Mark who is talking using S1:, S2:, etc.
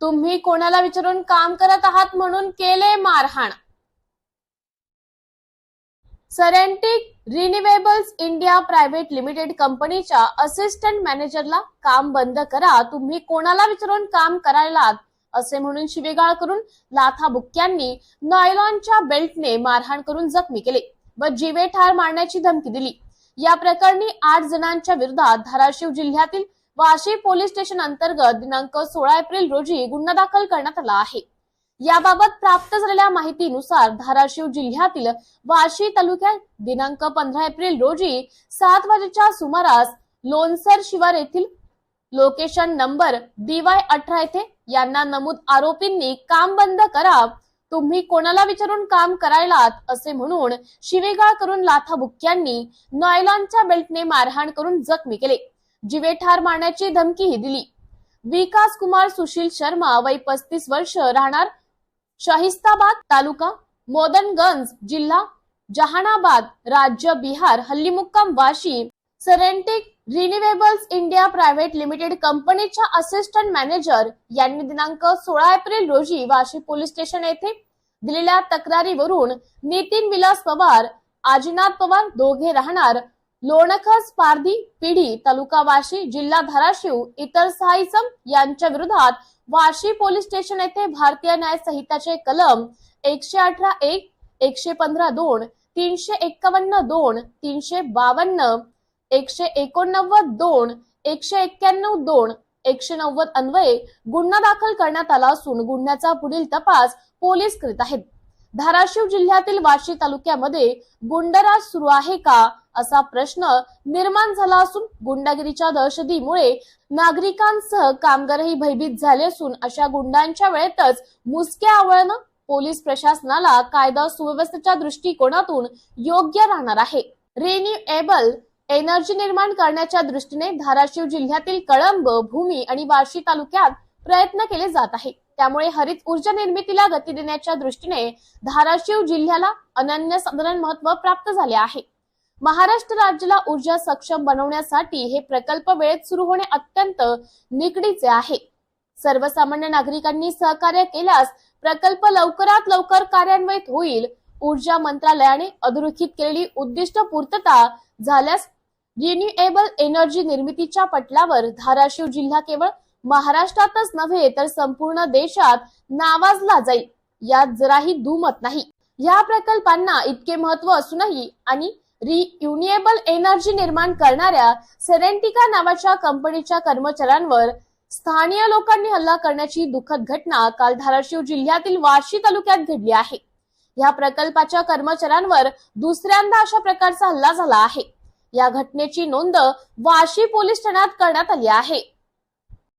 S1: तुम्ही कोणाला विचारून काम करत आहात म्हणून केले मारहाण. Serentica renewables India private limited कंपनीच्या असिस्टंट मॅनेजरला काम बंद करा. तुम्ही कोणाला विचारून काम करायलात? असे म्हणून शिवेगाळ करून लाथा बुक्क्यांनी नायलॉनच्या बेल्टने मारहाण करून जखमी केले व जीवे ठार मारण्याची धमकी दिली. या प्रकरणी आठ जणांच्या विरोधात धाराशिव जिल्ह्यातील वाशी पोलीस स्टेशन अंतर्गत दिनांक सोळा एप्रिल रोजी गुन्हा दाखल करण्यात आला आहे. याबाबत प्राप्त झालेल्या माहितीनुसार धाराशिव जिल्ह्यातील वाशी तालुक्यात दिनांक पंधरा एप्रिल रोजी सात वाजेच्या सुमारास लोणसर शिवार येथील लोकेशन नंबर डीवाय अठरा येथे यांना नमूद आरोपींनी काम बंद करा तुम्ही कोणाला विचारून काम करायलात असे म्हणून शिवेगाळ करून लाथाबुक्क्यांनी नॉयलॉनच्या बेल्टने मारहाण करून जखमी केले. जीवे ठार मारण्याची धमकीही दिली. विकास कुमार सुशील शर्मा वय पस्तीस वर्ष राहणार शाहिस्ताबाद तालुका मोदनगंज जिल्हा जहानाबाद राज्य Bihar हल्लीमुक्काम Vashi Serentica renewables India private limited कंपनीच्या असिस्टंट मॅनेजर यांनी दिनांक सोळा एप्रिल रोजी वाशी पोलीस स्टेशन येथे दिलेल्या तक्रारीवरून नितीन विलास पवार आजीनाथ पवार दोघे राहणार लोणखस पारधी पिढी तालुका वाशी जिल्हा धाराशिव इतर सहा इसम यांच्या विरोधात वाशी पोलीस स्टेशन येथे भारतीय न्याय संहिताचे कलम एकशे अठरा एक एकशे पंधरा दोन तीनशे एक्कावन्न दोन तीनशे बावन्न एकशे एकोणनव्वद दोन एकशे एक्क्याण्णव दोन एकशे नव्वद अन्वये गुन्हा दाखल करण्यात आला असून गुन्ह्याचा पुढील तपास पोलीस करीत आहेत. धाराशिव जिल्ह्यातील वाशी तालुक्यामध्ये गुंडराज सुरू आहे का? असा प्रश्न निर्माण झाला असून गुंडागिरीच्या दहशतीमुळे नागरिकांसह कामगारही भयभीत झाले असून अशा गुंडांच्या वेळेतच मुसक्या आवळणं पोलीस प्रशासनाला कायदा सुव्यवस्थेच्या दृष्टिकोनातून योग्य राहणार आहे. रेन्युएबल एनर्जी निर्माण करण्याच्या दृष्टीने धाराशिव जिल्ह्यातील कळंब भूमी आणि वाशी तालुक्यात प्रयत्न केले जात आहे. त्यामुळे हरित ऊर्जा निर्मितीला गती देण्याच्या दृष्टीने धाराशिव जिल्ह्याला अनन्यसाधारण महत्त्व प्राप्त झाले आहे. महाराष्ट्र राज्याला ऊर्जा सक्षम बनवण्यासाठी हे प्रकल्प वेळेत सुरू होणे अत्यंत निकडीचे आहे. सर्वसामान्य नागरिकांनी सहकार्य केल्यास प्रकल्प लवकरात लवकर कार्यान्वित होईल. ऊर्जा मंत्रालयाने अधोरेखित केलेली उद्दिष्ट पूर्तता झाल्यास रिन्युएबल एनर्जी निर्मितीच्या पटलावर धाराशिव जिल्हा केवळ महाराष्ट्रातच नव्हे तर संपूर्ण देशात नावाजला जाईल. यात जराही दुमत नाही. या प्रकल्पांना इतके महत्त्व असूनही आणि रियुनिएबल एनर्जी निर्माण करणाऱ्या सेरेंटिका नावाच्या कंपनीच्या कर्मचाऱ्यांवर स्थानिय लोकांनी हल्ला करण्याची दुःखद घटना काल धाराशिव जिल्ह्यातील वाशी तालुक्यात घडली आहे. या प्रकल्पाच्या कर्मचाऱ्यांवर दुसऱ्यांदा अशा प्रकारचा हल्ला झाला आहे. या घटनेची नोंद वाशी पोलीस ठाण्यात करण्यात आली आहे.